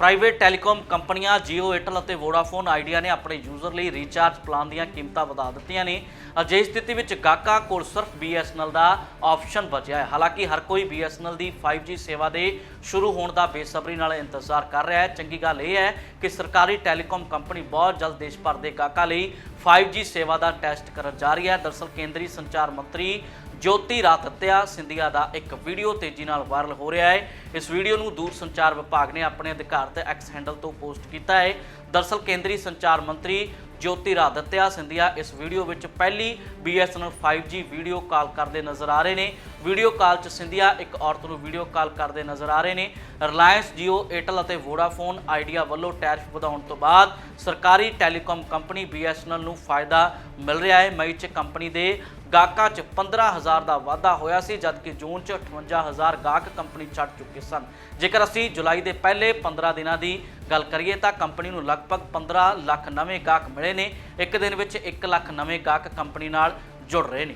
Private telecom ਕੰਪਨੀਆਂ Jio, Airtel ਅਤੇ Vodafone Idea ਨੇ ਆਪਣੇ ਯੂਜ਼ਰ ਲਈ ਰੀਚਾਰਜ ਪਲਾਨ ਦੀਆਂ ਕੀਮਤਾਂ ਵਧਾ ਦਿੱਤੀਆਂ ਨੇ। ਅਜਿਹੀ ਸਥਿਤੀ ਵਿੱਚ ਗਾਹਕਾਂ ਕੋਲ ਸਿਰਫ BSNL ਦਾ ਆਪਸ਼ਨ ਬਚਿਆ ਹੈ। ਹਾਲਾਂਕਿ ਹਰ ਕੋਈ BSNL ਦੀ 5G ਸੇਵਾ ਦੇ ਸ਼ੁਰੂ ਹੋਣ ਦਾ ਬੇਸਬਰੀ ਨਾਲ ਇੰਤਜ਼ਾਰ ਕਰ ਰਿਹਾ ਹੈ। ਚੰਗੀ ਗੱਲ ਇਹ ਹੈ ਕਿ ਸਰਕਾਰੀ ਟੈਲੀਕਾਮ ਕੰਪਨੀ ਬਹੁਤ ਜਲਦ ਦੇਸ਼ ਭਰ ਦੇ ਗਾਹਕਾਂ ਲਈ 5G ਸੇਵਾ ਦਾ ਟੈਸਟ ਕਰਨ ਜਾ ਰਹੀ ਹੈ। ਦਰਅਸਲ ਕੇਂਦਰੀ ਸੰਚਾਰ ਮੰਤਰੀ ਜੋਤੀ ਰਾਤਤਿਆ ਸਿੰਧੀਆ ਦਾ ਇੱਕ ਵੀਡੀਓ ਤੇਜ਼ੀ ਨਾਲ ਵਾਇਰਲ ਹੋ ਰਿਹਾ ਹੈ। ਇਸ ਵੀਡੀਓ ਨੂੰ ਦੂਰ ਸੰਚਾਰ ਵਿਭਾਗ ਨੇ ਆਪਣੇ ਅਧਿਕਾਰਤ ਐਕਸ ਹੈਂਡਲ ਤੋਂ ਪੋਸਟ ਕੀਤਾ ਹੈ। ਦਰਅਸਲ ਕੇਂਦਰੀ ਸੰਚਾਰ ਮੰਤਰੀ ਜੋਤੀ ਰਾਦਤਿਆ ਸਿੰਧੀਆ, ਇਸ ਵੀਡੀਓ ਵਿੱਚ ਪਹਿਲੀ BSNL 5G ਵੀਡੀਓ ਕਾਲ ਕਰਦੇ ਨਜ਼ਰ ਆ ਰਹੇ ਨੇ। ਵੀਡੀਓ ਕਾਲ 'ਚ ਸਿੰਧੀਆ ਇੱਕ ਔਰਤ ਨੂੰ ਵੀਡੀਓ ਕਾਲ ਕਰਦੇ ਨਜ਼ਰ ਆ ਰਹੇ ਨੇ। ਰਿਲਾਇੰਸ Jio, Airtel ਅਤੇ Vodafone Idea ਵੱਲੋਂ ਟੈਰਿਫ ਵਧਾਉਣ ਤੋਂ ਬਾਅਦ ਸਰਕਾਰੀ ਟੈਲੀਕਾਮ ਕੰਪਨੀ BSNL ਨੂੰ ਫਾਇਦਾ ਮਿਲ ਰਿਹਾ ਹੈ। ਮਈ 'ਚ ਕੰਪਨੀ ਦੇ ਗਾਹਕਾਂ 'ਚ 15000 ਦਾ ਵਾਧਾ ਹੋਇਆ ਸੀ, ਜਦਕਿ ਜੂਨ 'ਚ 58000 ਗਾਹਕ ਕੰਪਨੀ ਛੱਡ ਚੁੱਕੇ ਸਨ। ਜੇਕਰ ਅਸੀਂ ਜੁਲਾਈ ਦੇ ਪਹਿਲੇ 15 ਦਿਨਾਂ ਦੀ ਗੱਲ ਕਰੀਏ ਤਾਂ ਕੰਪਨੀ ਨੂੰ ਲਗਭਗ 15 ਲੱਖ ਨਵੇਂ ਗਾਹਕ ਮਿਲੇ ਨੇ। ਇੱਕ ਦਿਨ ਵਿੱਚ 1 ਲੱਖ ਨਵੇਂ ਗਾਹਕ ਕੰਪਨੀ ਨਾਲ ਜੁੜ ਰਹੇ ਨੇ।